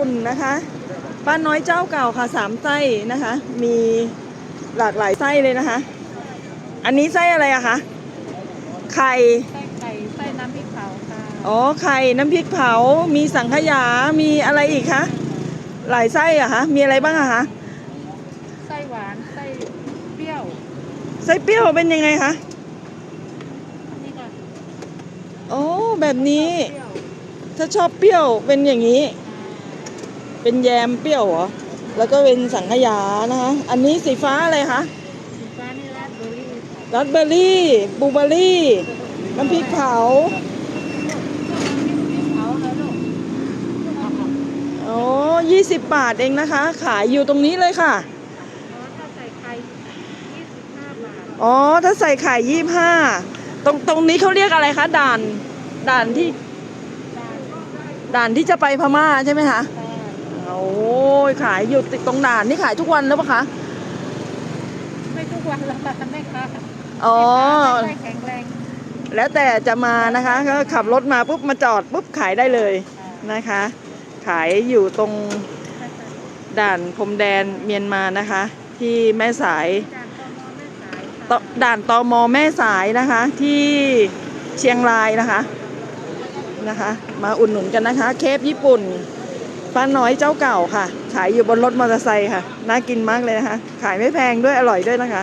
ปุ่นนะคะ ป้าน้อยเจ้าเก่าค่ะสามไส้นะคะ มีหลากหลายไส้เลยนะคะ อันนี้ไส้อะไรอะคะ ไข่ ไส้ไก่ไส้น้ำพริกเผาค่ะ อ๋อ ไข่ น้ำพริกเผา มีสังขยา มีอะไรอีกคะ หลายไส้อะคะ มีอะไรบ้างอะคะ ไส้หวาน ไส้เปรี้ยว ไส้เปรี้ยวเป็นยังไงคะ นี่ค่ะ โอ้ แบบนี้เปรี้ยวถ้าชอบเปรี้ยวเป็นอย่างนี้ เป็นแยมเปรี้ยวเหรอ แล้วก็เป็นสังขยานะคะ อันนี้สีฟ้าอะไรคะ สีฟ้านี่ราดเบอร์รี่ราสเบอร์รี่บลูเบอร์รี่ น้ำพริกเผาน้ำพริกเผาแล้วลูกโอ้ยี่สิบบาทเองนะคะ ขายอยู่ตรงนี้เลยค่ะอ๋อถ้าใส่ไข่25บาทอ๋อ ถ้าใส่ไข่ยี่ห้า ตรงตรงนี้เขาเรียกอะไรคะด่าน ด่านที่ ด่านที่จะไปพม่าใช่ไหมคะค่ะ โอ้ยขายอยู่ติดตรงด่านนี่ขายทุกวันแล้วปะคะ ไม่ทุกวันละค่ะแม่ค้าอ๋อ แม่ค้าไม่ค่อยแข็งแรงแล้วแต่จะมานะคะก็ขับรถมาปุ๊บมาจอดปุ๊บขายได้เลยนะคะ ขายอยู่ตรงด่านพรมแดนเมียนมานะคะ ที่แม่สายจานตอมอแม่สายตค่ะด่านตมแม่สายนะคะ ที่เชียงรายนะคะนะคะ มาอุดหนุนกันนะคะ เคฟญี่ปุ่น ป้าน้อยเจ้าเก่าค่ะ ขายอยู่บนรถมอเตอร์ไซค์ค่ะ น่ากินมากเลยนะคะ ขายไม่แพงด้วยอร่อยด้วยนะคะ